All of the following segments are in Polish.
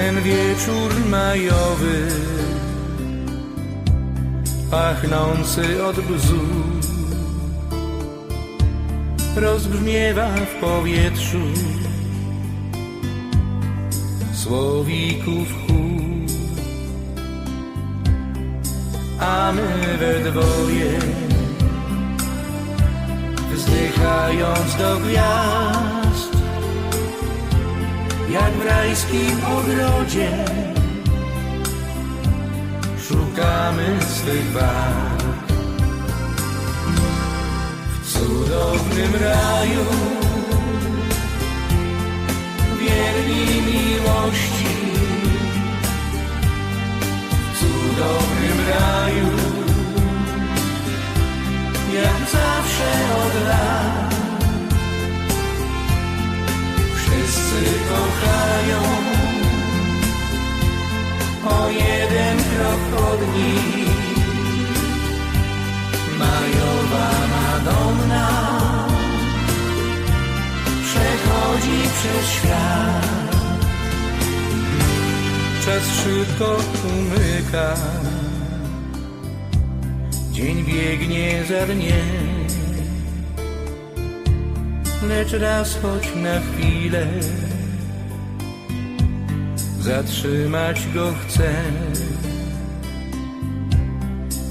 ten wieczór majowy, pachnący od bzu, rozbrzmiewa w powietrzu słowików chór, a my we dwoje, wzdychając do gwiazd, jak w rajskim ogrodzie. Szukamy swych barw w cudownym raju wierni miłości. W cudownym raju jak zawsze od lat kochają o jeden krok od nich. Majowa Madonna przechodzi przez świat. Czas szybko umyka, dzień biegnie za dniem lecz raz choć na chwilę. Zatrzymać go chcę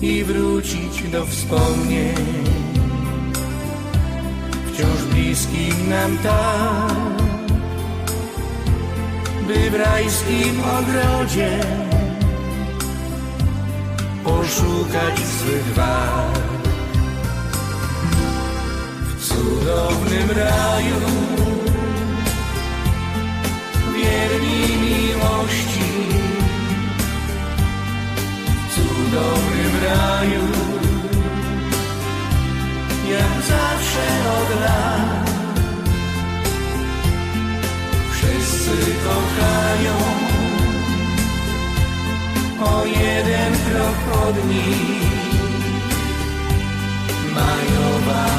i wrócić do wspomnień. Wciąż bliskich nam tak, by w rajskim ogrodzie poszukać swych wad cudownym raju. Wierni miłości. W cudownym raju. Jak zawsze od lat. Wszyscy kochają. O jeden krok od nich. Majowa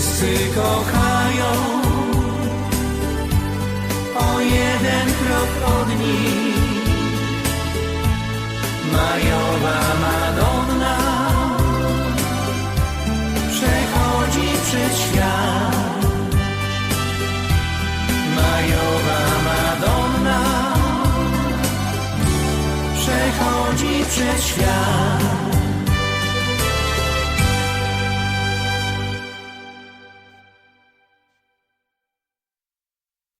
Wszyscy kochają o jeden krok od nich. Majowa Madonna przechodzi przez świat. Majowa Madonna przechodzi przez świat.